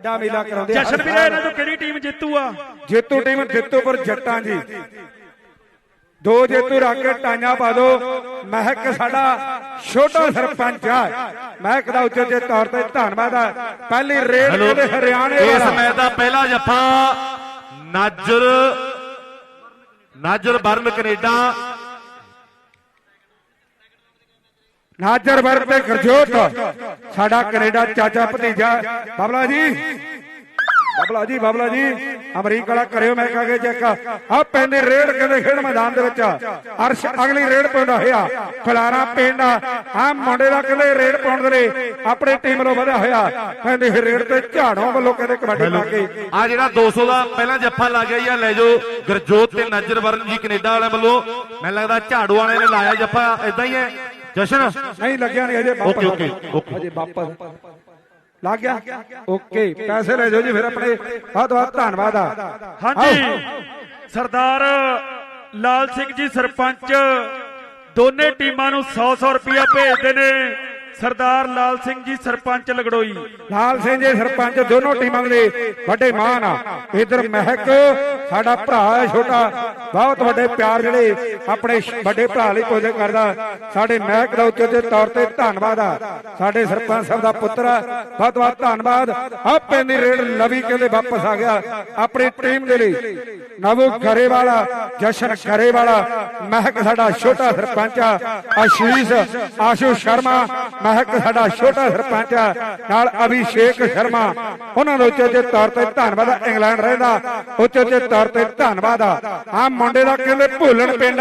ਵੱਡਾ ਮੇਲਾ ਕਰਾਉਂਦੇ ਜਸ਼ਨ ਵੀਰੇ। ਇਹਨਾਂ ਤੋਂ ਕਿਹੜੀ ਟੀਮ ਜਿੱਤੂ ਆ? ਜੇਤੂ ਟੀਮ ਜੇਤੂਪੁਰ ਜੱਟਾਂ ਜੀ। ਦੋ ਜੇਤੂ ਰੱਖ ਕੇ ਟਾਈਆਂ ਪਾ ਦੋ। ਮਹਿਕ ਸਾਡਾ ਛੋਟਾ ਸਰਪੰਚ ਆ। ਮਹਿਕ ਦਾ ਉੱਚੇ ਜੇ ਤੌਰ ਤੇ ਧੰਨਵਾਦ ਆ। ਪਹਿਲੀ ਰੇਡ ਇਹਦੇ ਹਰਿਆਣੇ ਇਸ ਮੈਚ ਦਾ ਪਹਿਲਾ ਜੱਫਾ ਨਾਜਰ ਨਾਜਰ ਬਰਨ ਕੈਨੇਡਾ। ਨਾਜਰ ਵਰਗ ਤੇ ਗਰਜੋਤ ਸਾਡਾ ਕੈਨੇਡਾ ਚਾਚਾ ਭਤੀਜਾ। ਬਾਬਲਾ ਜੀ। ਬਾਬਲਾ ਜੀ ਬਾਬਲਾ ਜੀ, ਅਮਰੀਕ ਵਾਲਾ ਕਰਿਓ, ਮੈਂ ਕਹਾਂਗੇ ਚੈੱਕ ਆ ਪੈਂਦੇ ਰੇਡ ਕਹਿੰਦੇ ਖੇਡ ਮੈਦਾਨ ਦੇ ਵਿੱਚ ਅਰਸ਼ ਅਗਲੀ ਰੇਡ ਪਾਉਂਦਾ ਹੋਇਆ। ਖਲਾਰਾ ਪਿੰਡ ਆ। ਮੁੰਡੇ ਦਾ ਕਹਿੰਦੇ ਰੇਡ ਪਾਉਣ ਦੇ ਲਈ ਆਪਣੇ ਟੀਮ ਨੂੰ ਵਧਿਆ ਹੋਇਆ। ਕਹਿੰਦੇ ਰੇਡ ਤੇ ਝਾੜੋਂ ਵੱਲੋਂ ਕਹਿੰਦੇ ਕਬੱਡੀ ਪਾ ਕੇ ਆ ਜਿਹੜਾ 200 ਦਾ ਪਹਿਲਾਂ ਜੱਫਾ ਲੱਗ ਗਿਆ ਜਾਂ ਲੈ ਜਾਓ। ਗਰਜੋਤ ਤੇ ਨਾਜਰ ਵਰਨ ਜੀ ਕੈਨੇਡਾ ਵਾਲਿਆਂ ਵੱਲੋਂ। ਮੈਨੂੰ ਲੱਗਦਾ ਝਾੜੂ ਵਾਲੇ ਨੇ ਲਾਇਆ ਜੱਫਾ। ਇਦਾਂ ਹੀ ਹੈ। ਜਸ਼ਨ ਨਹੀਂ ਲੱਗਿਆ ਨਹੀਂ ਅਜੇ ਵਾਪਸ ਓਕੇ, ਓਕੇ। ਅਜੇ ਵਾਪਸ ਲੱਗ ਗਿਆ? ਓਕੇ ਪੈਸੇ ਲੈ ਜਾਓ ਜੀ ਫਿਰ ਆਪਣੇ। ਬਹੁਤ ਬਹੁਤ ਧੰਨਵਾਦ ਆ। ਹਾਂਜੀ। ਸਰਦਾਰ ਲਾਲ ਸਿੰਘ ਜੀ ਸਰਪੰਚ ਦੋਨੇ ਟੀਮਾਂ ਨੂੰ 100-100 ਰੁਪਇਆ ਭੇਜਦੇ ਨੇ। ਸਰਦਾਰ ਲਾਲ ਸਿੰਘ ਜੀ ਸਰਪੰਚ ਲਗੜੋਈ। ਲਾਲ ਸਿੰਘ ਜੀ ਸਰਪੰਚ, ਦੋਨੋਂ ਟੀਮਾਂ ਦੇ ਵੱਡੇ ਮਾਨ ਆ। ਇਧਰ ਮਹਿਕ, ਸਾਡਾ ਭਰਾ ਹੈ ਛੋਟਾ, ਬਹੁਤ ਵੱਡੇ ਪਿਆਰ ਜਿਹੜੇ ਆਪਣੇ ਵੱਡੇ ਭਰਾ ਲਈ ਕੁਝ ਕਰਦਾ। ਸਾਡੇ ਮਹਿਕ ਦਾ ਉੱਤੇ ਦੇ ਤੌਰ ਤੇ ਧੰਨਵਾਦ ਆ। ਸਾਡੇ ਸਰਪੰਚ ਸਾਹਿਬ ਦਾ ਪੁੱਤਰ ਆ। ਬਹੁਤ ਬਹੁਤ ਧੰਨਵਾਦ। ਆਪੇ ਦੀ ਰੇਡ ਲਵੀ ਕਹਿੰਦੇ ਵਾਪਸ ਆ ਗਿਆ। ਆਪਣੀ ਟੀਮ ਦੇ ਲਈ। ਨਵੋ ਨਵੂ ਗਰੇਵਾਲਾ, ਜਸ਼ਨ ਗਰੇਵਾਲਾ, ਮਹਿਕ ਸਾਡਾ ਛੋਟਾ ਸਰਪੰਚ ਆ। ਆਸ਼ੀਸ਼ ਆਸ਼ੂ ਸ਼ਰਮਾ ਮਹਿਕ ਸਾਡਾ ਛੋਟਾ ਸਰਪੰਚ ਆ, ਨਾਲ ਅਭਿਸ਼ੇਕ ਸ਼ਰਮਾ। ਉਹਨਾਂ ਦਾ ਉੱਚੇ ਉੱਚੇ ਤੌਰ ਤੇ ਧੰਨਵਾਦ ਇੰਗਲੈਂਡ ਰਹਿੰਦਾ। ਉੱਚੇ ਉੱਚੇ ਤੌਰ ਤੇ ਧੰਨਵਾਦ ਆ। ਮੁੰਡੇ ਦਾ ਕਹਿੰਦੇ ਭੁੱਲਣ ਪਿੰਡ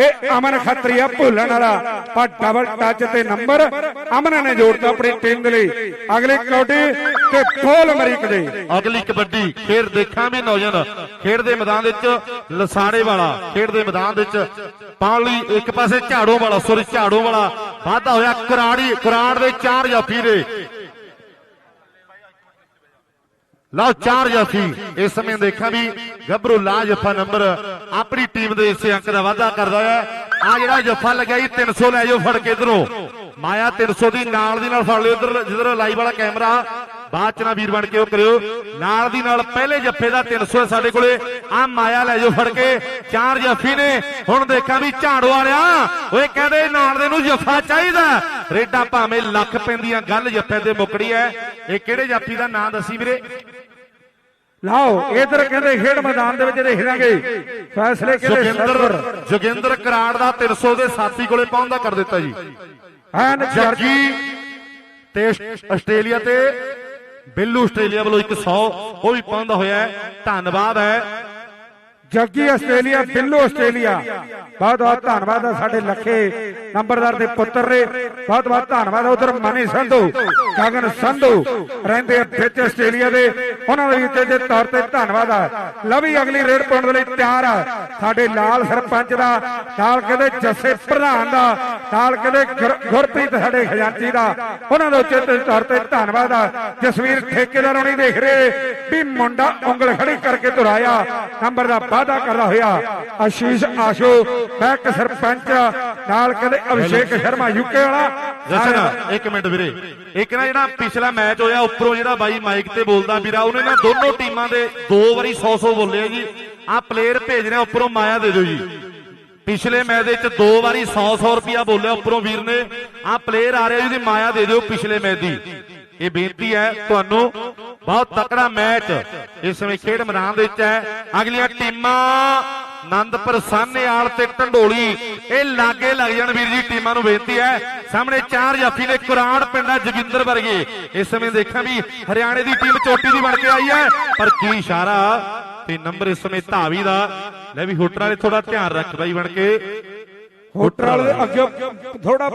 ਇਹ ਅਮਨ ਖੱਤਰੀਆ ਭੁੱਲਣ ਵਾਲਾ। ਪਰ ਡਬਲ ਟੱਚ ਤੇ ਨੰਬਰ ਅਮਨ ਨੇ ਜੋੜਤਾ ਆਪਣੀ ਟੀਮ ਦੇ ਲਈ। ਅਗਲੀ ਕੌਡੀ ਤੇ ਬੋਲ ਅਮਰੀਕ ਦੇ। ਅਗਲੀ ਕਬੱਡੀ ਖੇਡ ਦੇਖਾਂ ਵੀ ਨੌਜਵਾਨ। ਖੇਡ ਦੇ ਮੈਦਾਨ ਵਿੱਚ ਲਸਾਣੇ ਵਾਲਾ, ਖੇਡ ਦੇ ਮੈਦਾਨ ਵਿੱਚ ਪਾਉਣ ਲਈ ਇੱਕ ਪਾਸੇ ਝਾੜੋ ਵਾਲਾ ਸੋਰੀ ਝਾੜੋ ਵਾਲਾ। ਵਾਧਾ ਹੋਇਆ, ਕੁਰਾੜੀ ਕੁਰਾੜ ਦੇ ਚਾਰ ਜਾਫੀ ਦੇ ਲਓ ਚਾਰ ਜਾਫੀ ਇਸ ਸਮੇਂ ਦੇਖਾਂ ਵੀ ਗੱਭਰੂ ਲਾ ਜੱਫਾ ਨੰਬਰ ਆਪਣੀ ਟੀਮ ਦੇ ਇਸੇ ਅੰਕ ਦਾ ਵਾਧਾ ਕਰਦਾ ਹੈ। ਆ ਜਿਹੜਾ ਜੱਫਾ ਲੱਗਿਆ ਜੀ 300 ਲੈ ਜਾਓ ਫੜ ਕੇ ਇਧਰੋਂ। ਮਾਇਆ 300 ਦੀ ਨਾਲ ਦੀ ਨਾਲ ਫੜ ਲਿਓ ਇਧਰ, ਜਿੱਧਰ ਲਾਈਵ ਵਾਲਾ ਕੈਮਰਾ। ਬਾਅਦ ਚ ਨਾ ਵੀਰ ਬਣ ਕੇ ਉਹ ਕਰਿਓ। ਨਾਲ ਦੀ ਨਾਲ ਪਹਿਲੇ ਜੱਫੇ ਦਾ 300 ਹੈ ਸਾਡੇ ਕੋਲੇ। ਆ ਮਾਇਆ ਲੈ ਜਾਓ ਫੜ ਕੇ। ਚਾਰ ਜੱਫੀ ਨੇ। ਹੁਣ ਦੇਖਾਂ ਵੀ ਝਾੜੂ ਵਾਲਿਆ ਓਏ ਕਹਿੰਦੇ ਨਾਲ ਦੇ ਨੂੰ ਜੱਫਾ ਚਾਹੀਦਾ। ਰੇਡਾਂ ਭਾਵੇਂ ਲੱਖ ਪੈਂਦੀਆਂ ਗੱਲ ਜੱਫੇ ਤੇ ਮੁੱਕੜੀ ਐ। ਇਹ ਕਿਹੜੇ ਜਾਫੀ ਦਾ ਨਾਂ ਦੱਸੀ ਵੀਰੇ? ਲਓ ਇਧਰ ਕਹਿੰਦੇ ਖੇਡ ਮੈਦਾਨ ਦੇ ਵਿੱਚ ਦੇਖ ਲਾਂਗੇ ਫੈਸਲੇ ਕਹਿੰਦੇ ਜੋਗਿੰਦਰ ਜੋਗਿੰਦਰ ਕਰਾੜ ਦਾ 300 ਦੇ ਸਾਥੀ ਕੋਲੇ ਪਹੁੰਚਦਾ ਕਰ ਦਿੱਤਾ ਜੀ। ਐਨ ਜਰਜੀ ਤੇ ਆਸ- ਆਸਟ੍ਰੇਲੀਆ ਤੇ ਬਿੱਲੂ ਆਸਟ੍ਰੇਲੀਆ ਵੱਲੋਂ 100 ਉਹ ਵੀ ਪਹੁੰਚਦਾ ਹੋਇਆ ਹੈ। ਧੰਨਵਾਦ ਹੈ। Jaggi Australia, Billu Australia. ਬਹੁਤ ਬਹੁਤ ਧੰਨਵਾਦ ਆ ਸਾਡੇ ਲੱਖੇ ਨੰਬਰਦਾਰ ਦੇ ਪੁੱਤਰ ਨੇ। ਬਹੁਤ ਬਹੁਤ ਧੰਨਵਾਦ ਉਧਰ ਮਨੀ ਸੰਧੂ, ਗਗਨ ਸੰਧੂ, ਰਹਿੰਦੇ ਵਿੱਚ ਆਸਟ੍ਰੇਲੀਆ ਦੇ। ਉਹਨਾਂ ਦੇ ਉੱਤੇ ਦੇ ਤੌਰ ਤੇ ਧੰਨਵਾਦ ਆ। ਲਵੀ ਅਗਲੀ ਰੇਡ ਪਾਉਣ ਦੇ ਲਈ ਤਿਆਰ ਆ। ਸਾਡੇ ਲਾਲ ਸਰਪੰਚ ਦਾ ਨਾਲ ਕਹਿੰਦੇ ਜੱਸੇ ਪ੍ਰਧਾਨ ਦਾ ਨਾਲ ਕਹਿੰਦੇ ਗੁਰਪ੍ਰੀਤ ਸਾਡੇ ਖਜ਼ਾਨਚੀ ਦਾ। ਉਹਨਾਂ ਦੇ ਉੱਤੇ ਦੇ ਤੌਰ ਤੇ ਧੰਨਵਾਦ ਆ। ਜਸਵੀਰ ਠੇਕੇਦਾਰ ਹੋਣੀ ਦੇਖ ਰਹੇ, ਵੀ ਮੁੰਡਾ ਉਂਗਲ ਖੜੀ ਕਰਕੇ ਤੁਰਾਇਆ ਨੰਬਰ ਦਾ ਵਾਅਦਾ ਕਰਦਾ ਹੋਇਆ ਆਸ਼ੀਸ਼ ਆਸ਼ੂ ਬੈਕ ਸਰਪੰਚ ਨਾਲ ਕਹਿੰਦੇ ਅਭਿਸ਼ੇਕ ਸ਼ਰਮਾ ਯੂਕੇ ਵਾਲਾ। ਜਸ਼ਨ ਇੱਕ ਮਿੰਟ ਵੀਰੇ। ਇੱਕ ਨਾ ਜਿਹੜਾ ਪਿਛਲਾ ਮੈਚ ਹੋਇਆ ਉੱਪਰੋਂ ਜਿਹੜਾ ਬਾਈ ਮਾਈਕ ਤੇ ਬੋਲਦਾ ਵੀਰਾ ਉਹਨੇ ਨਾ ਦੋਨੋਂ ਟੀਮਾਂ ਦੇ ਦੋ ਵਾਰੀ 100 100 ਬੋਲਿਆ ਜੀ। ਆਹ ਪਲੇਅਰ ਭੇਜ ਰਿਹਾ ਉੱਪਰੋਂ ਮਾਇਆ ਦੇ ਦਿਓ ਜੀ। ਪਿਛਲੇ ਮੈਚ ਦੇ ਵਿੱਚ ਦੋ ਵਾਰੀ 100 100 ਰੁਪਿਆ ਬੋਲਿਆ ਉੱਪਰੋਂ ਵੀਰ ਨੇ। ਆਹ ਪਲੇਅਰ ਆ ਰਿਹਾ ਜਿਹਦੀ ਮਾਇਆ ਦੇ ਦਿਓ ਪਿਛਲੇ ਮੈਚ ਦੀ। ਇਹ ਬੇਨਤੀ ਹੈ ਤੁਹਾਨੂੰ ਬਹੁਤ ਤਕੜਾ ਮੈਚ। ਇਸ ਸਮੇਂ ਖੇਡ ਮੈਦਾਨ ਦੇ ਵਿੱਚ ਹੈ। ਅਗਲੀਆਂ ਟੀਮਾਂ ਆਨੰਦਪੁਰ ਸਾਹਨੇਵਾਲ ਤੇ ਢੰਡੋਲੀ। ਇਹ ਲਾਗੇ ਲੱਗ ਜਾਣ ਵੀਰ ਜੀ, ਟੀਮਾਂ ਨੂੰ ਬੇਨਤੀ ਹੈ। ਸਾਹਮਣੇ ਚਾਰ ਜਾਫੀ ਨੇ ਕੁਰਾੜ ਪਿੰਡਾ ਜੋਗਿੰਦਰ ਵਰਗੇ। ਇਸ ਸਮੇਂ ਦੇਖਾਂ ਵੀ ਹਰਿਆਣੇ ਦੀ ਟੀਮ ਚੋਟੀ ਦੀ ਬਣ ਕੇ ਆਈ ਹੈ। ਪਰ ਕੀ ਇਸ਼ਾਰਾ? ਤੇ ਨੰਬਰ ਇਸ ਸਮੇਂ ਧਾਵੀ ਦਾ। ਲੈ ਵੀ ਹੋਟਲ ਵਾਲੇ ਥੋੜਾ ਧਿਆਨ ਰੱਖ ਬਾਈ ਬਣ ਕੇ। ਹੋਟਲ ਵਾਲੇ ਅੱਗੇ ਥੋੜਾ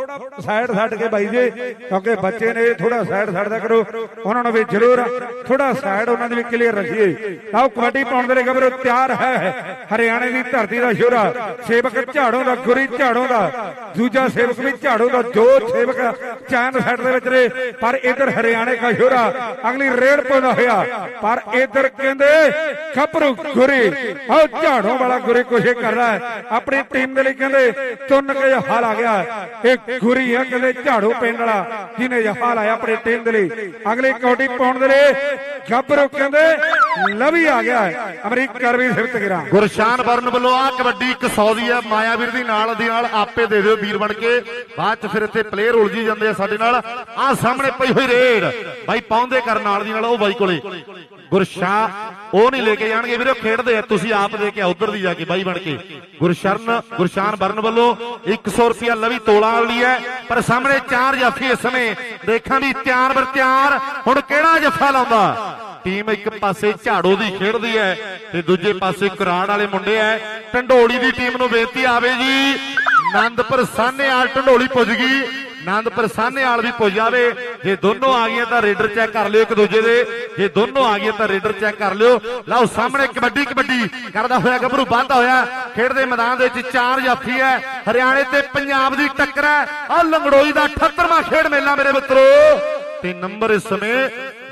ਸਾਈਡ ਛੱਡ ਕੇ ਬਾਈ ਜੀ, ਕਿਉਂਕਿ ਬੱਚੇ ਨੇ ਥੋੜਾ ਸਾਈਡ ਛੱਡਦਾ ਕਰੋ, ਉਹਨਾਂ ਨੂੰ ਵੀ ਜ਼ਰੂਰ ਥੋੜਾ ਸਾਈਡ ਉਹਨਾਂ ਦੀ ਵੀ ਕਲੀਅਰ ਰੱਖੀਏ। ਆਓ ਕਬੱਡੀ ਪਾਉਣ ਦੇ ਲਈ ਗੱਭਰੂ ਤਿਆਰ ਹੈ। ਹਰਿਆਣੇ ਦੀ ਧਰਤੀ ਦਾ ਸ਼ੋਰਾ, ਸੇਵਕ ਝਾੜੋਂ ਦਾ, ਗੁਰੀ ਝਾੜੋਂ ਦਾ। ਦੂਜਾ ਸੇਵਕ ਵੀ ਝਾੜੋਂ ਦਾ ਜੋ ਸੇਵਕ ਚੈਨ ਸਾਈਡ ਦੇ ਵਿੱਚ ਨੇ। ਪਰ ਇਧਰ ਹਰਿਆਣੇ ਦਾ ਸ਼ੋਰਾ, ਅਗਲੀ ਰੇਡ ਪਾਉਂਦਾ ਹੋਇਆ। ਪਰ ਇਧਰ ਕਹਿੰਦੇ, ਖਪਰੂ, ਗੁਰੀ। ਆਓ ਝਾੜੋਂ ਵਾਲਾ ਗੁਰੀ ਕੋਸ਼ਿਸ਼ ਕਰ ਰਿਹਾ ਹੈ। ਆਪਣੀ ਟੀਮ ਦੇ ਲਈ ਕਹਿੰਦੇ ਚੁੰਨ ਕੇ ਜਹਾ ਲਾ ਗਿਆ। ਇਹ ਗੁਰੀ ਹੈ ਕਹਿੰਦੇ ਝਾੜੂ ਪਿੰਡ ਵਾਲਾ, ਜਿਹਨੇ ਜਹਾ ਲਾਇਆ ਆਪਣੇ ਟੀਮ ਦੇ ਲਈ। ਅਗਲੀ ਕੌਡੀ ਪਾਉਣ ਦੇ ਲਈ ਗੱਭਰੂ ਕਹਿੰਦੇ ਲਵੀ ਆ ਗਿਆ ਅਮਰੀਕਾ ਵੀ ਸਿਫਤ ਗਿਰਾ ਗੁਰਸ਼ਾਨ ਵਰਨ ਵੱਲੋਂ ਆ ਕਬੱਡੀ 100 ਦੀ ਹੈ, ਮਾਇਆਵੀਰ ਦੀ ਨਾਲ ਦੀ ਨਾਲ ਆਪੇ ਦੇ ਦਿਓ ਵੀਰ ਬਣ ਕੇ। ਬਾਅਦ ਚ ਫਿਰ ਇੱਥੇ ਪਲੇਅਰ ਉਲਝੀ ਜਾਂਦੇ ਆ ਸਾਡੇ ਨਾਲ। ਆ ਸਾਹਮਣੇ ਪਈ ਹੋਈ ਰੇਡ ਬਾਈ ਪਾਉਂਦੇ ਕਰਨ ਨਾਲ ਦੀ ਨਾਲ, ਉਹ ਬਾਈ ਕੋਲੇ। ਗੁਰਸ਼ਾਨ, ਉਹ ਨਹੀਂ ਲੈ ਕੇ ਜਾਣਗੇ। ਵੀਰੋ, ਖੇਡਦੇ ਆ, ਤੁਸੀਂ ਆਪ ਦੇ ਕੇ ਆ, ਉਧਰ ਦੀ ਜਾ ਕੇ ਬਾਈ ਬਣ ਕੇ। ਗੁਰਸ਼ਰਨ, ਗੁਰਸ਼ਾਨ ਵਰਨ ਵੱਲੋਂ 100 ਰੁਪਿਆ ਲਵੀ ਤੋਲਾ ਵਾਲੀ ਹੈ, ਪਰ ਸਾਹਮਣੇ ਚਾਰ ਜਾਫੀ ਇਸ ਸਮੇਂ। ਦੇਖਾਂ ਵੀ ਤਿਆਰ ਬਰ ਤਿਆਰ। ਹੁਣ ਕਿਹੜਾ ਜੱਫਾ ਲਾਉਂਦਾ? ਟੀਮ ਇੱਕ ਪਾਸੇ ਝਾੜੂ ਦੀ ਖੇਡਦੀ ਹੈ ਤੇ ਦੂਜੇ ਪਾਸੇ ਕੁਰਾੜ ਵਾਲੇ ਮੁੰਡੇ ਐ ਢੰਡੋਲੀ ਦੀ ਟੀਮ ਨੂੰ ਬੇਨਤੀ ਆਵੇ ਜੀ। ਆਨੰਦਪੁਰ ਸਾਹਨੇਵਾਲ ਢੰਡੋਲੀ ਪੁੱਜ ਗਈ। ਆਨੰਦਪੁਰ ਸਾਹਨੇਵਾਲ ਵੀ ਪੁੱਜ ਜਾਵੇ। ਜੇ ਦੋਨੋਂ ਆ ਗਈਆਂ ਤਾਂ ਰੇਡਰ ਚੈੱਕ ਕਰ ਲਿਓ ਇੱਕ ਦੂਜੇ ਦੇ। ਜੇ ਦੋਨੋਂ ਆ ਗਈਆਂ ਤਾਂ ਰੇਡਰ ਚੈੱਕ ਕਰ ਲਿਓ। ਲਓ, ਸਾਹਮਣੇ ਕਬੱਡੀ ਕਬੱਡੀ ਕਰਦਾ ਹੋਇਆ ਗੱਭਰੂ ਬੰਦਾ ਹੋਇਆ। ਖੇਡਦੇ ਮੈਦਾਨ ਦੇ ਵਿੱਚ ਚਾਰ ਜਾਫੀ ਹੈ। ਹਰਿਆਣੇ ਤੇ ਪੰਜਾਬ ਦੀ ਟੱਕਰ ਹੈ। ਆ ਲੰਗੜੋਈ ਦਾ 78ਵਾਂ ਖੇਡ ਮੇਲਾ ਮੇਰੇ ਮਿੱਤਰੋ। ਤੇ ਨੰਬਰ ਇਸ ਸਮੇਂ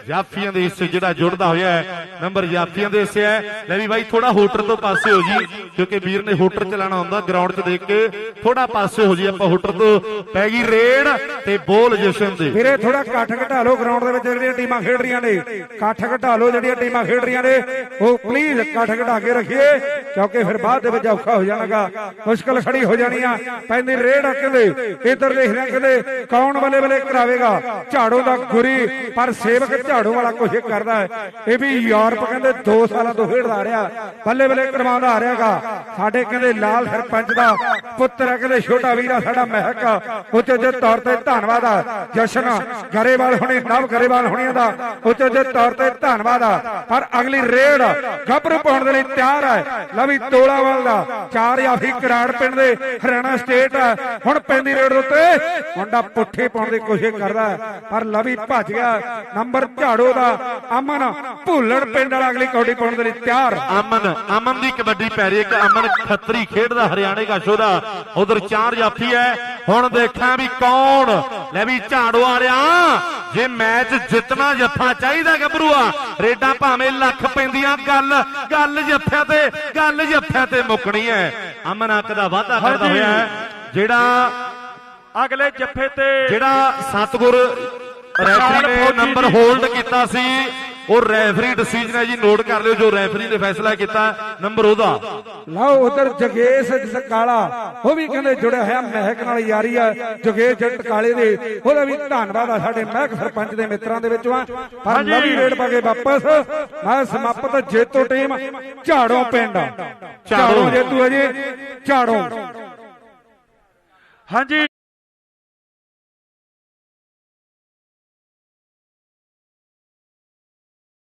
ਜਾਫੀਆਂ ਦੇ ਹਿੱਸੇ ਜਿਹੜਾ ਜੁੜਦਾ ਹੋਇਆ ਹੈ, ਨੰਬਰ ਜਾਫੀਆਂ ਦੇ ਹਿੱਸੇ ਹੈ। ਲੈ ਵੀ ਬਾਈ ਥੋੜਾ ਹੋਟਰ ਤੋਂ ਪਾਸੇ ਹੋ ਜੀ, ਕਿਉਂਕਿ ਵੀਰ ਨੇ ਹੋਟਰ ਚਲਾਣਾ ਹੁੰਦਾ ਗਰਾਊਂਡ 'ਚ ਦੇਖ ਕੇ ਥੋੜਾ ਪਾਸੇ ਹੋ ਜੀ ਆਪਾਂ ਹੋਟਰ ਤੋਂ। ਪੈ ਗਈ ਰੇਡ ਤੇ ਬੋਲ ਜਸ਼ਨ ਦੇ। ਵੀਰੇ ਥੋੜਾ ਕੱਠ ਘਟਾ ਲਓ ਗਰਾਊਂਡ ਦੇ ਵਿੱਚ ਜਿਹੜੀਆਂ ਟੀਮਾਂ ਖੇਡ ਰਹੀਆਂ ਨੇ। ਕੱਠ ਘਟਾ ਲਓ, ਜਿਹੜੀਆਂ ਟੀਮਾਂ ਖੇਡ ਰਹੀਆਂ ਨੇ। ਉਹ ਪਲੀਜ਼ ਇਕੱਠ ਘਟਾ ਕੇ ਰੱਖੀਏ, ਕਿਉਂਕਿ ਫਿਰ ਬਾਅਦ ਦੇ ਵਿੱਚ ਔਖਾ ਹੋ ਜਾਣਾਗਾ। ਮੁਸ਼ਕਲ ਖੜੀ ਹੋ ਜਾਣੀ ਆ। ਪੈਂਦੀ ਰੇਡ ਆ ਕਹਿੰਦੇ ਇਧਰ ਦੇਖ ਲਿਆ ਕਹਿੰਦੇ ਕੌਣ ਬੱਲੇ ਬੱਲੇ ਕਰਾਵੇਗਾ। ਝਾੜੋ ਦਾ ਗੁਰੀ, ਪਰ ਸੇਵਕ ਝਾੜੂ ਵਾਲਾ ਕੋਸ਼ਿਸ਼ ਕਰਦਾ ਹੈ। ਇਹ ਵੀ ਯੂਰਪ ਕਹਿੰਦੇ 2 ਸਾਲਾਂ ਤੋਂ ਖੇਡਦਾ ਆ ਰਿਹਾ। ਬੱਲੇ ਬੱਲੇ ਕਰਵਾਉਂਦਾ ਆ ਰਿਹਾਗਾ। ਸਾਡੇ ਕਹਿੰਦੇ ਲਾਲ ਸਰਪੰਚ ਦਾ ਪੁੱਤਰ ਹੈ, ਕਹਿੰਦੇ ਛੋਟਾ ਵੀਰਾ ਸਾਡਾ ਮਹਿਕ ਉਚੇਜੇ ਤੌਰ ਤੇ ਧੰਨਵਾਦ ਆ, ਜਸ਼ਨ ਗਰੇਵਾਲ ਹੁਣੇ, ਨਵ ਗਰੇਵਾਲ ਹੁਣੀਆਂ ਦਾ ਉਚੇਜੇ ਤੌਰ ਤੇ ਧੰਨਵਾਦ ਆ। ਪਰ ਅਗਲੀ ਰੇਡ ਗੱਭਰੂ ਪਾਉਣ ਦੇ ਲਈ ਤਿਆਰ ਹੈ ਲਵੀ ਤੋਲਾਵਾਲ ਦਾ, ਚਾਰ ਯਾਫੀ ਕਰਾੜ ਪਿੰਡ ਦੇ ਹਰਿਆਣਾ ਸਟੇਟ ਆ। ਹੁਣ ਪੈਂਦੀ ਰੇਡ ਉੱਤੇ ਮੁੰਡਾ ਪੁੱਠੇ ਪਾਉਣ ਦੀ ਕੋਸ਼ਿਸ਼ ਕਰਦਾ ਪਰ ਲਵੀ ਭੱਜ ਗਿਆ। ਨੰਬਰ ਝਾੜੂ ਦਾ ਅਮਨ ਭੁੱਲੜ ਪਿੰਡ ਵਾਲਾ ਅਗਲੀ ਕੌਡੀ ਪਾਉਣ ਦੇ ਲਈ ਤਿਆਰ। ਅਮਨ ਅਮਨ ਦੀ ਕਬੱਡੀ ਪੈ ਰਹੀ ਹੈ ਇੱਕ ਅਮਨ ਖੱਤਰੀ ਖੇਡਦਾ ਹਰਿਆਣੇ ਕਾਸ਼ੋ ਦਾ ਉਧਰ ਚਾਰ ਜਾਫੀ ਹੈ। ਹੁਣ ਦੇਖਾਂ ਵੀ ਕੌਣ। ਲੈ ਵੀ ਝਾੜੂ ਵਾਲਿਆ ਜੇ ਮੈਚ ਜਿੱਤਣਾ ਜੱਫਾ ਚਾਹੀਦਾ ਗੱਭਰੂਆ ਰੇਡਾਂ ਭਾਵੇਂ ਲੱਖ ਪੈਂਦੀਆਂ ਗੱਲ ਗੱਲ ਜੱਫਿਆਂ ਤੇ ਗੱਲ ਜੱਫਿਆਂ ਤੇ ਮੁੱਕਣੀ ਹੈ। ਅਮਨ ਅੱਕ ਦਾ ਵਾਅਦਾ ਕਰਦਾ। ਹੋਇਆ ਜਿਹੜਾ ਅਗਲੇ ਜੱਫੇ ਤੇ ਜਿਹੜਾ ਸਤਗੁਰ ਰੈਫਰੀ ਨੇ ਨੰਬਰ ਹੋਲਡ ਕੀਤਾ ਸੀ। ਉਹ ਰੈਫਰੀ ਡਿਸੀਜਨ ਹੈ ਜੀ ਨੋਟ ਕਰ ਲਿਓ ਜੋ ਰੈਫਰੀ ਨੇ ਫੈਸਲਾ ਕੀਤਾ। ਨੰਬਰ ਉਹਦਾ। ਲਓ ਉਧਰ ਜਗੇਸ਼ ਕਾਲਾ ਉਹ ਵੀ ਕਹਿੰਦੇ ਜੁੜਿਆ ਹੋਇਆ ਮਹਿਕ ਨਾਲ ਯਾਰੀ ਆ। ਜਗੇਸ਼ ਜੱਟ ਕਾਲੇ ਦੇ ਉਹਦਾ ਵੀ ਧੰਨਵਾਦ ਆ ਸਾਡੇ ਮਹਿਕ ਸਰਪੰਚ ਦੇ ਮਿੱਤਰਾਂ ਦੇ ਵਿੱਚੋਂ ਆ। ਪਰ। ਨਵੀਂ ਰੇਡ ਪਾ ਕੇ ਵਾਪਸ ਮੈਂ ਸਮਾਪਤ ਜੇਤੂ ਟੀਮ ਝਾੜੋਂ ਪਿੰਡ। ਝਾੜੋਂ ਜੇਤੂ ਹੈ ਜੀ ਝਾੜੋਂ। ਹਾਂਜੀ